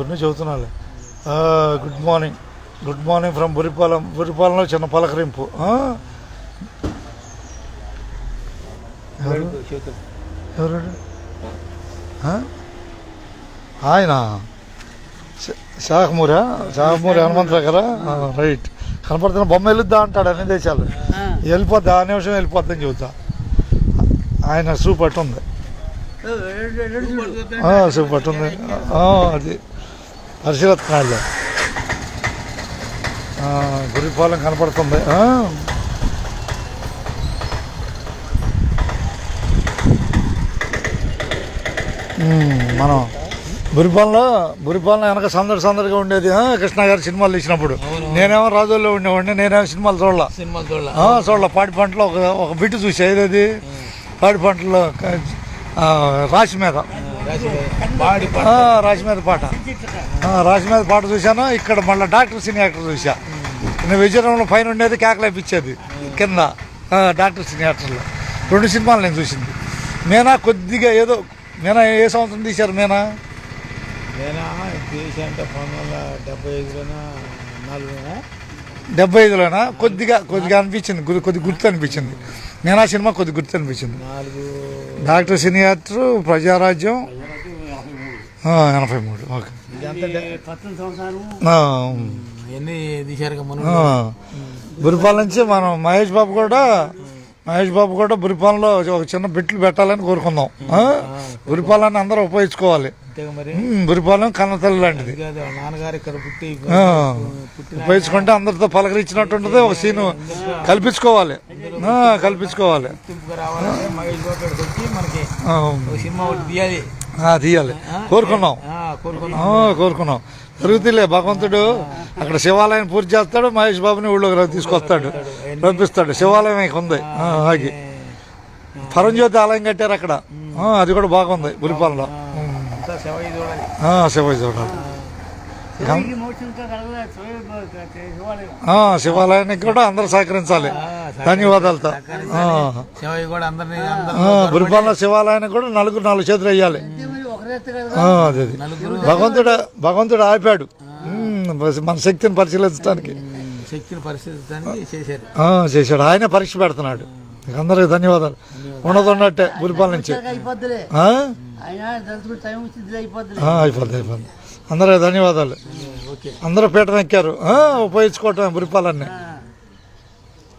Unni చెబుతున్నాలే good morning good morning from Buripalem బురిపాలెంలో చిన్న పలకరింపు? ఎవరు? ఆయన? శ- షాహమూరా షాహమూరి హనుమంతరావు కదా ఆ, రైట్ కనపడుతున్న బొమ్మ వెళ్ళిద్దా అంటాడు అన్ని దేశాలు. వెళ్ళిపోద్ది? ఆ నిమిషం వెళ్ళిపోద్దని చెబుతా. ఆయన సూపర్ ఉంది. సూపర్ ఉంది ఆ, అది పరిశీలిస్తున్నాడు గురిపాలెం కనపడుతుంది. మనం బురిపాలెంలో బురిపాలెం వెనక సందడి సందడిగా ఉండేది. ఆ, కృష్ణ గారి సినిమాలు తీసినప్పుడు. నేనేమో రాజుల్లో ఉండేవాడిని నేనేమో సినిమాలు చూడాల. సినిమాలు చూడాల. చూడాల. పాడి పంటలో ఒక ఒక బిట్టు చూసా ఏదది పాడి పంటలో రాశి మీద రాశి మీద పాట. రాశి మీద పాట చూశాను. ఇక్కడ మళ్ళీ డాక్టర్ సినీ యాక్టర్ చూసా నేను విజయనగరంలో పైన ఉండేది కేకలేపిచ్చేది కింద. డాక్టర్ సినీ యాక్టర్లో. రెండు సినిమాలు నేను చూసింది. మీనా కొద్దిగా ఏదో మీనా ఏ సంవత్సరం తీశారు మీనా? పంతొమ్మిది వందల డెబ్బై ఐదులోన నాలుగులోనా? డెబ్బై ఐదులోనా? కొద్దిగా కొద్దిగా అనిపించింది కొద్ది గుర్తు అనిపించింది. మీనా సినిమా కొద్ది గుర్తు అనిపించింది డాక్టర్ సినీ యాక్టర్ ప్రజారాజ్యం. ఆ, ఎనభై మూడు ఓకే. ఆ, ఆ. బురిపాలెం నుంచి మనం మహేష్ బాబు కూడా మహేష్ బాబు కూడా బురిపాలెంలో ఒక చిన్న బిట్లు పెట్టాలని కోరుకుందాం. ఆ? బురిపాలెన్ని అందరూ ఉపయోగించుకోవాలి. బురిపాలెం కన్నతల్లి లాంటిది. ఉపయోగించుకుంటే అందరితో పలకరించినట్టు ఉంటుంది ఒక సీను కల్పించుకోవాలి. కల్పించుకోవాలి. తీయాలి. కోరుకున్నాం. కోరుకున్నాం. జరుగుతులే భగవంతుడు అక్కడ శివాలయం పూర్తి చేస్తాడు మహేష్ బాబుని ఊళ్ళోకి రా- తీసుకొస్తాడు. పంపిస్తాడు శివాలయం ఇక ఉంది. ఆగి. పరంజ్యోతి ఆలయం కట్టారు అక్కడ. అది కూడా బాగుంది గురిపాలలో. శివయ్య చూడాలి శివాలయానికి కూడా అందరూ సహకరించాలి. ధన్యవాదాలతో. గురిపాలలో శివాలయానికి కూడా నలుగురు నాలుగు చేతులు వేయాలి. అదే. భగవంతుడు భగవంతుడు ఆపాడు. మన శక్తిని పరిశీలించడానికి. శక్తిని పరిశీలించడానికి చేశాడు. ఆయన పరీక్ష పెడుతున్నాడు. అందరికి ధన్యవాదాలు. ఉన్నది ఉన్నట్టే గురిపాల నుంచి. అయిపోద్ది అయిపోద్ది. అందరికి ధన్యవాదాలు. అందరూ పీఠం ఎక్కారు. ఉపయోగించుకోవటం గురిపాలన్నీ.